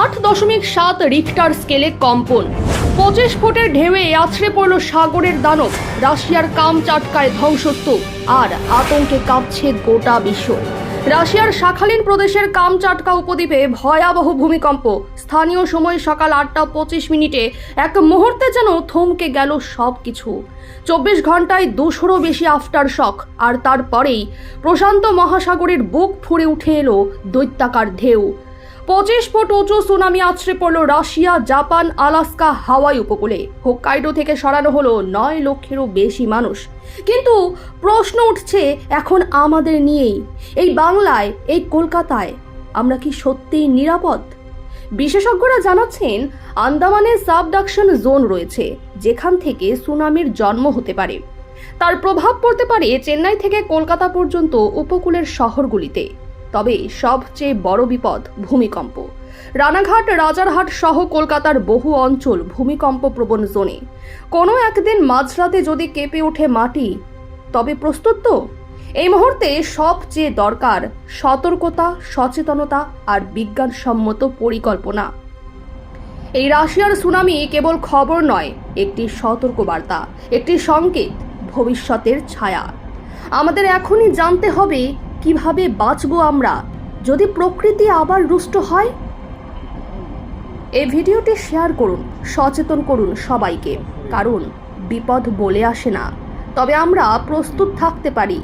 আট দশমিক সাত রিক্টার স্কেলে কম্পন। পঁচিশ ফুটের ঢেউয়ে আছড়ে পড়ল সাগরের দানব। রাশিয়ার কাম চাটকায় ধ্বংসস্তূপ। আর আতঙ্কে কাঁপছে গোটা বিশ্ব। রাশিয়ার শাখালিন প্রদেশের কামচাটকা উপদ্বীপে ভয়াবহ ভূমিকম্প। স্থানীয় সময় সকাল আটটা পঁচিশ মিনিটে এক মুহূর্তে যেন থমকে গেল সব কিছু চব্বিশ ঘন্টায় দুশোরও বেশি আফটার শক আর তারপরেই প্রশান্ত মহাসাগরের বুক ফুঁড়ে উঠে এলো দৈত্যাকার ঢেউ। পঁচিশ ফুট উঁচু সুনামি আছড়ে পড়ল রাশিয়া, জাপান, আলাস্কা, হাওয়াই উপকূলে। হোক্কাইডো থেকে সরানো হলো নয় লক্ষেরও বেশি মানুষ। কিন্তু প্রশ্ন উঠছে এখন আমাদের নিয়েই। এই বাংলায়, এই কলকাতায় আমরা কি সত্যিই নিরাপদ? বিশেষজ্ঞরা জানাচ্ছেন, আন্দামানে সাবডাকশন জোন রয়েছে, যেখান থেকে সুনামির জন্ম হতে পারে। তার প্রভাব পড়তে পারে চেন্নাই থেকে কলকাতা পর্যন্ত উপকূলের শহরগুলিতে। তবে সবচেয়ে বড় বিপদ ভূমিকম্প। রানাঘাট, রাজারহাট সহ কলকাতার বহু অঞ্চল ভূমিকম্প প্রবণ জোনে। কোনো একদিন মাঝরাতে যদি কেঁপে ওঠে মাটি, তবে প্রস্তুত তো? এই মুহূর্তে সবচেয়ে দরকার সতর্কতা, সচেতনতা আর বিজ্ঞানসম্মত পরিকল্পনা। এই রাশিয়ার সুনামি কেবল খবর নয়, একটি সতর্কবার্তা, একটি সংকেত, ভবিষ্যতের ছায়া। আমাদের এখনই জানতে হবে কীভাবে বাঁচবো আমরা? যদি প্রকৃতি আবার রুষ্ট হয়? এই ভিডিওটি শেয়ার করুন, সচেতন করুন সবাইকে, কারণ বিপদ বলে আসে না। তবে আমরা প্রস্তুত থাকতে পারি।